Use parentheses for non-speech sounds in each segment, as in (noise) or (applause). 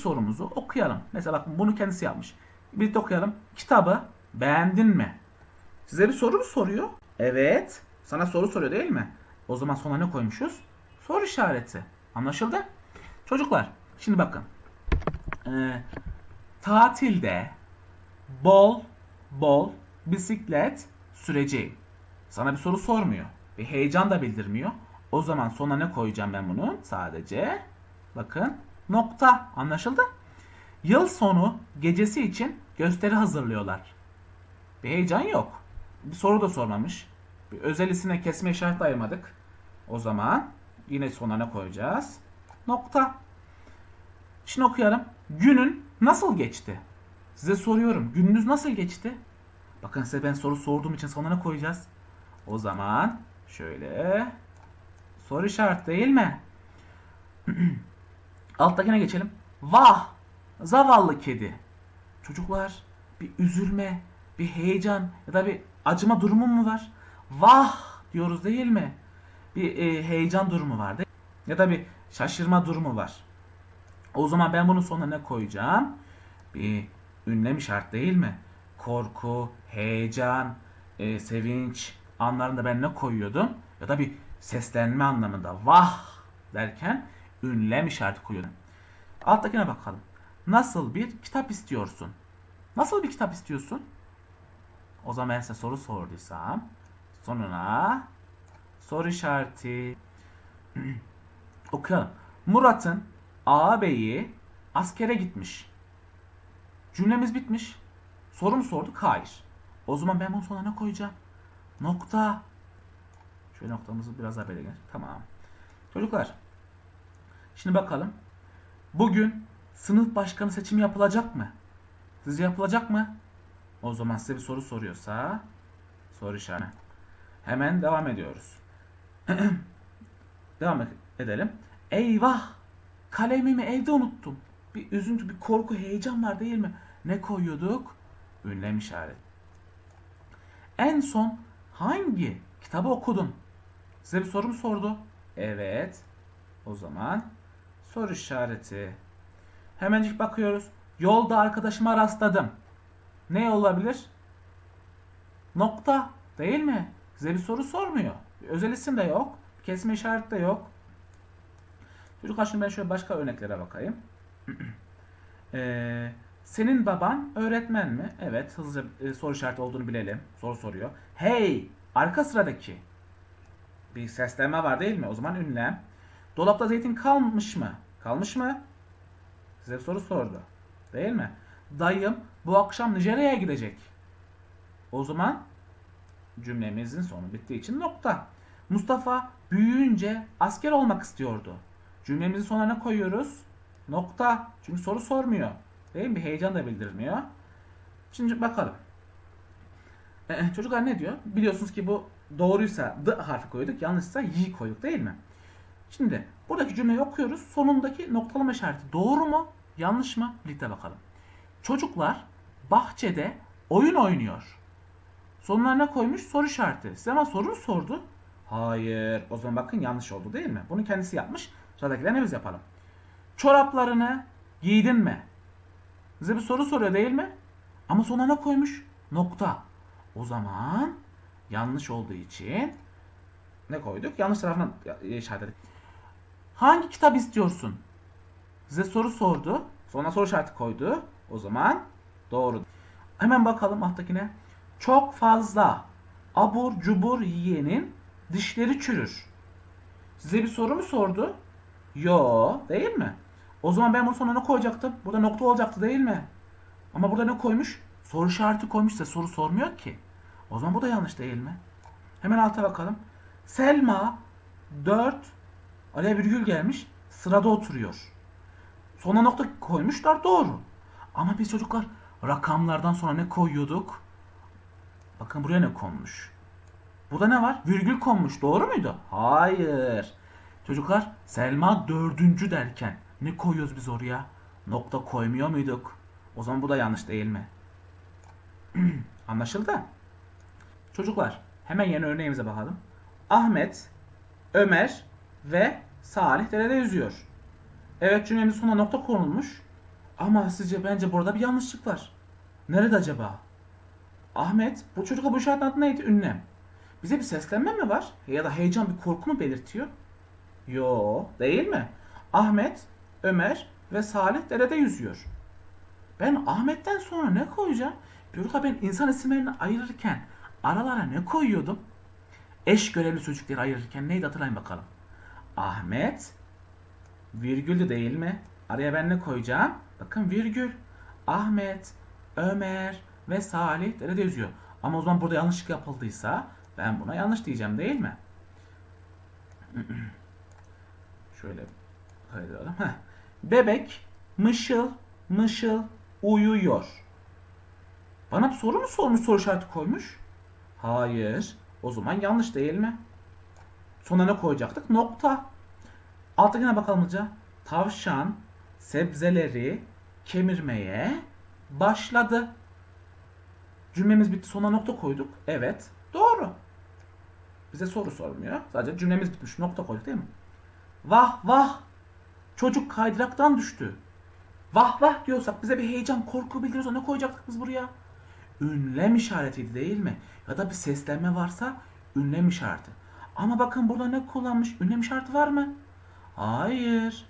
Sorumuzu okuyalım. Mesela bakın bunu kendisi yapmış. Birlikte okuyalım. Kitabı beğendin mi? Size bir soru mu soruyor? Evet. Sana soru soruyor değil mi? O zaman sona ne koymuşuz? Soru işareti. Anlaşıldı? Çocuklar şimdi bakın. Ee, tatilde bol bol bisiklet süreceğim. Sana bir soru sormuyor. Bir heyecan da bildirmiyor. O zaman sona ne koyacağım ben bunu? Sadece bakın nokta. Anlaşıldı? Yıl sonu gecesi için gösteri hazırlıyorlar. Bir heyecan yok. Bir soru da sormamış. Bir özel isimle kesme işareti ayırmadık. O zaman yine sona ne koyacağız? Nokta. Şimdi okuyalım. Günün nasıl geçti? Size soruyorum. Gününüz nasıl geçti? Bakın size ben soru sorduğum için sonuna koyacağız? O zaman şöyle soru işareti değil mi? (clears throat) Alttakine geçelim. Vah! Zavallı kedi. Çocuklar bir üzülme, bir heyecan ya da bir acıma durumu mu var? Vah diyoruz değil mi? Bir e, heyecan durumu var değil Ya da bir şaşırma durumu var. O zaman ben bunun sonuna ne koyacağım? Bir ünlem işaret değil mi? Korku, heyecan, e, sevinç anlarında ben ne koyuyordum? Ya da bir seslenme anlamında vah derken ünlem işareti koyuyordum. Alttakine bakalım. Nasıl bir kitap istiyorsun? Nasıl bir kitap istiyorsun? O zaman ben size soru sorduysam sonuna soru işareti (clears throat) okuyalım. Murat'ın ağabeyi askere gitmiş. Cümlemiz bitmiş. Soru mu sorduk? Hayır. O zaman ben bunun sonuna ne koyacağım? Nokta. Şöyle noktamızı biraz daha belirleyelim. Tamam. Çocuklar. Şimdi bakalım. Bugün sınıf başkanı seçimi yapılacak mı? Sizce yapılacak mı? O zaman size bir soru soruyorsa soru işareti. Hemen devam ediyoruz. (clears throat) devam edelim. Eyvah! Kalemimi evde unuttum. Bir üzüntü, bir korku, heyecan var değil mi? Ne koyuyorduk? Ünlem işareti. En son hangi kitabı okudun? Size bir soru mu sordu? Evet. O zaman soru işareti. Hemencik bakıyoruz. Yolda arkadaşıma rastladım. Ne olabilir? Nokta değil mi? Size bir soru sormuyor. Özel isim de yok. Kesme işareti de yok. Çocuklar şimdi ben şöyle başka örneklere bakayım. (clears throat) Ee, senin baban öğretmen mi? Evet hızlıca e, soru işareti olduğunu bilelim. Soru soruyor. Hey arka sıradaki. Bir seslenme var değil mi? O zaman ünlem. Dolapta zeytin kalmış mı? Kalmış mı? Size soru sordu. Değil mi? Dayım bu akşam Nijerya'ya gidecek. O zaman cümlemizin sonu bittiği için nokta. Mustafa büyüyünce asker olmak istiyordu. Cümlemizin sonuna ne koyuyoruz? Nokta. Çünkü soru sormuyor. Değil mi? Bir heyecan da bildirmiyor. Şimdi bakalım. Ee, çocuklar ne diyor? Biliyorsunuz ki bu doğruysa D harfi koyduk, yanlışsa Y koyduk değil mi? Şimdi buradaki cümleyi okuyoruz. Sonundaki noktalama işareti doğru mu, yanlış mı? Birlikte bakalım. Çocuklar bahçede oyun oynuyor. Ne koymuş? Soru işareti. Size ama soru sordu? Hayır. O zaman bakın yanlış oldu değil mi? Bunu kendisi yapmış. Sıradakilerine biz yapalım. Çoraplarını giydin mi? Size bir soru soruyor değil mi? Ama sonuna ne koymuş? Nokta. O zaman yanlış olduğu için ne koyduk? Yanlış tarafına işaret ettik. Hangi kitap istiyorsun? Size soru sordu. Sonra soru işareti koydu. O zaman doğru. Hemen bakalım alttakine. Çok fazla abur cubur yiyenin dişleri çürür. Size bir soru mu sordu? Yo, değil mi? O zaman ben bunun sonuna koyacaktım? Burada nokta olacaktı değil mi? Ama burada ne koymuş? Soru işareti koymuş size soru sormuyor ki. O zaman bu da yanlış değil mi? Hemen alta bakalım. Selma 4 araya virgül gelmiş sırada oturuyor. Sona nokta koymuşlar doğru. Ama biz çocuklar rakamlardan sonra ne koyuyorduk? Bakın buraya ne konmuş? Burada ne var? Virgül konmuş. Doğru muydu? Hayır. Çocuklar Selma dördüncü derken ne koyuyoruz biz oraya? Nokta koymuyor muyduk? O zaman bu da yanlış değil mi? (clears throat) Anlaşıldı? Çocuklar hemen yeni örneğimize bakalım. Ahmet, Ömer ve Salih derede yüzüyor. Evet cümlemizin sonuna nokta konulmuş. Ama sizce bence burada bir yanlışlık var. Nerede acaba? Ahmet, bu çocukla bu işaretin adı neydi? Ünlem. Bize bir seslenme mi var? Ya da heyecan bir korku mu belirtiyor? Yo, değil mi? Ahmet, Ömer ve Salih derede yüzüyor. Ben Ahmet'ten sonra ne koyacağım? Çocuklar ben insan isimlerini ayırırken aralara ne koyuyordum? Eş görevli sözcükleri ayırırken neydi hatırlayın bakalım. Ahmet, virgüldü değil mi? Araya ben ne koyacağım? Bakın virgül. Ahmet, Ömer ve Salih derede yazıyor. Ama o zaman burada yanlışlık yapıldıysa ben buna yanlış diyeceğim değil mi? (clears throat) Şöyle kaydıralım. Bebek mışıl mışıl uyuyor. Bana bir soru mu sormuş soru işareti koymuş? Hayır. O zaman yanlış değil mi? Sonra ne koyacaktık? Nokta. Alttakine bakalım hızlıca. Tavşan sebzeleri kemirmeye başladı. Cümlemiz bitti. Sona nokta koyduk. Evet. Doğru. Bize soru sormuyor. Sadece cümlemiz bitmiş. Nokta koyduk değil mi? Vah vah. Çocuk kaydıraktan düştü. Vah vah diyorsak bize bir heyecan, korku bildiriyorsa ne koyacaktık biz buraya? Ünlem işaretiydi değil mi? Ya da bir seslenme varsa ünlem işareti. Ama bakın burada ne kullanmış? Ünlem işareti var mı? Hayır.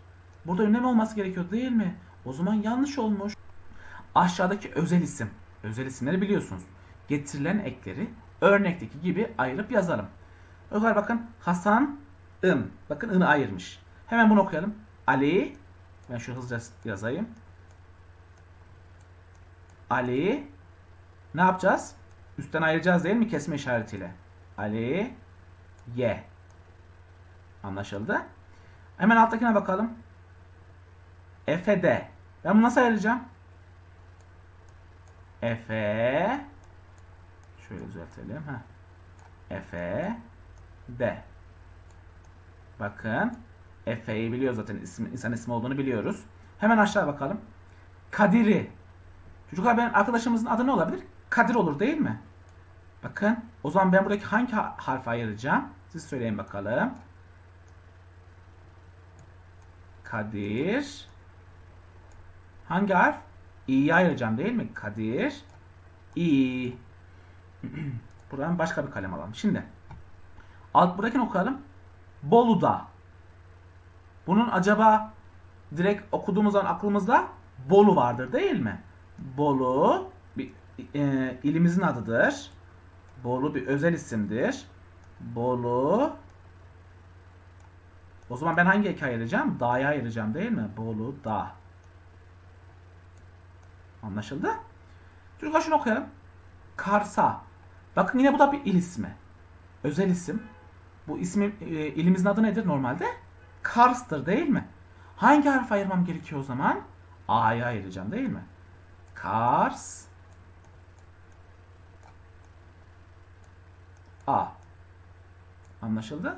Burada ünlem olması gerekiyor değil mi? O zaman yanlış olmuş. Aşağıdaki özel isim. Özel isimleri biliyorsunuz. Getirilen ekleri örnekteki gibi ayırıp yazalım. Ömer bakın Hasan ın. Bakın ını ayırmış. Hemen bunu okuyalım. Ali ben şu hızlıca yazayım. Ali ne yapacağız? Üstten ayıracağız değil mi kesme işaretiyle? Ali Y. Anlaşıldı. Hemen alttakine bakalım. Efe de. Ben bunu nasıl ayıracağım? Efe şöyle düzeltelim. ha. Efe de. Bakın. Efe'yi biliyor zaten isim, insan ismi olduğunu biliyoruz. Hemen aşağı bakalım. Kadir'i. Çocuklar benim arkadaşımızın adı ne olabilir? Kadir olur değil mi? Bakın. O zaman ben buradaki hangi ha- harfi ayıracağım? Siz söyleyin bakalım. Kadir. Hangi harf? İ'yi ayıracağım değil mi? Kadir. İ. (clears throat) Buradan başka bir kalem alalım. Şimdi. Alt buradakini okuyalım. Bolu'da. Bunun acaba direkt okuduğumuz zaman aklımızda Bolu vardır değil mi? Bolu bir e, ilimizin adıdır. Bolu bir özel isimdir. Bolu O zaman ben hangi eki ayıracağım? Da'ya ayıracağım değil mi? Bolu da. Anlaşıldı? Çocuklar şunu okuyalım. Karsa. Bakın yine bu da bir il ismi. Özel isim. Bu ismi e, ilimizin adı nedir normalde? Kars'tır değil mi? Hangi harf ayırmam gerekiyor o zaman? A'ya ayıracağım değil mi? Kars A Anlaşıldı?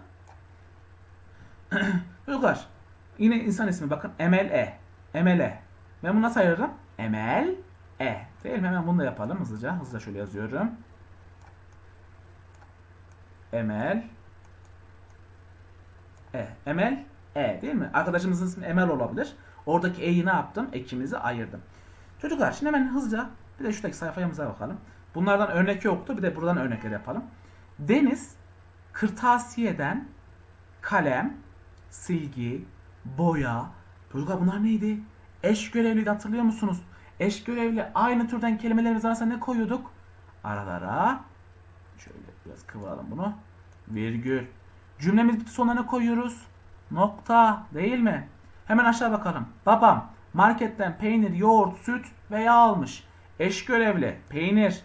(clears throat) Çocuklar yine insan ismi bakın Emel E. Emel E. Ben bunu nasıl ayırırım? Emel E. Değil mi? Hemen bunu da yapalım hızlıca. Hızlıca şöyle yazıyorum. Emel E. Emel E değil mi? Arkadaşımızın ismi Emel olabilir. Oradaki E'yi ne yaptım? Ekimizi ayırdım. Çocuklar şimdi hemen hızlıca bir de şuradaki sayfamıza bakalım. Bunlardan örnek yoktu. Bir de buradan örnekler yapalım. Deniz kırtasiyeden kalem, silgi, boya. Çocuklar bunlar neydi? Eş görevliydi hatırlıyor musunuz? Eş görevli aynı türden kelimelerimiz arasında ne koyuyorduk? Aralara şöyle biraz kıvıralım bunu. Virgül. Cümlemiz bitti sonuna ne koyuyoruz? Nokta değil mi? Hemen aşağı bakalım. Babam marketten peynir, yoğurt, süt ve yağ almış. Eş görevli peynir,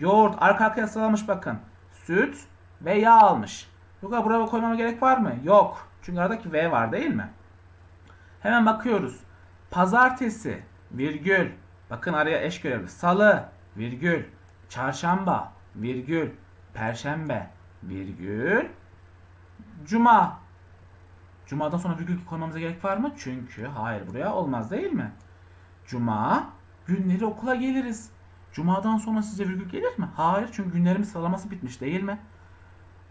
yoğurt arka arkaya sıralamış bakın. Süt ve yağ almış. Yok buraya koymama gerek var mı? Yok. Çünkü aradaki V var değil mi? Hemen bakıyoruz. Pazartesi, virgül. Bakın araya eş görevli. Salı, virgül. Çarşamba, virgül. Perşembe, virgül. Cuma. Cuma'dan sonra virgül koymamıza gerek var mı? Çünkü hayır buraya olmaz değil mi? Cuma günleri okula geliriz. Cuma'dan sonra size virgül gelir mi? Hayır çünkü günlerimiz sıralaması bitmiş değil mi?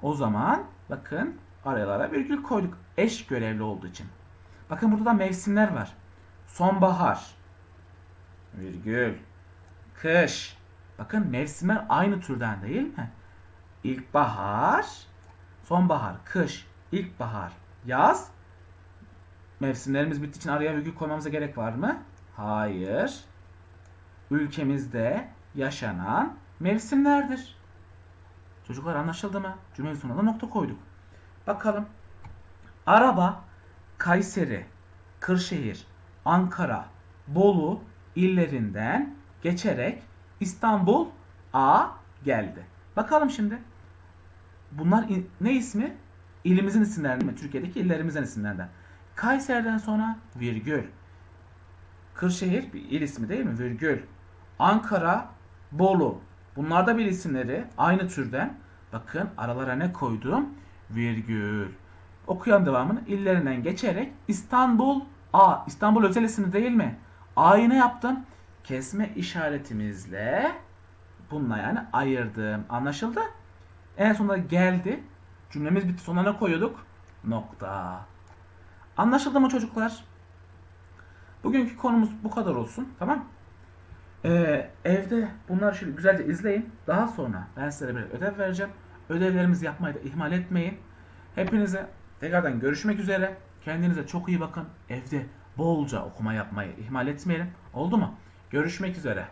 O zaman bakın aralara virgül koyduk eş görevli olduğu için. Bakın burada da mevsimler var. Sonbahar. Virgül. Kış. Bakın mevsimler aynı türden değil mi? İlkbahar, sonbahar, kış, ilkbahar, yaz. Mevsimlerimiz bittiği için araya virgül koymamıza gerek var mı? Hayır. Ülkemizde yaşanan mevsimlerdir. Çocuklar anlaşıldı mı? Cümlenin sonuna nokta koyduk. Bakalım. Araba Kayseri, Kırşehir, Ankara, Bolu illerinden geçerek İstanbul A geldi. Bakalım şimdi. Bunlar ne ismi? İlimizin isimlerinden mi? Türkiye'deki illerimizin isimlerinden. Kayseri'den sonra virgül. Kırşehir bir il ismi değil mi? Virgül. Ankara, Bolu. Bunlar da bir isimleri. Aynı türden. Bakın aralara ne koydum? Virgül. Okuyalım devamını. İllerinden geçerek İstanbul A. İstanbul özel ismi değil mi? A'yı ne yaptım? Kesme işaretimizle bununla yani ayırdım. Anlaşıldı? En sonunda geldi. Cümlemiz bitti. Sonuna ne koyuyorduk? Nokta. Anlaşıldı mı çocuklar? Bugünkü konumuz bu kadar olsun. Tamam ee, evde bunları şöyle güzelce izleyin. Daha sonra ben size bir ödev vereceğim. Ödevlerimizi yapmayı da ihmal etmeyin. Hepinize tekrardan görüşmek üzere. Kendinize çok iyi bakın. Evde bolca okuma yapmayı ihmal etmeyelim. Oldu mu? Görüşmek üzere.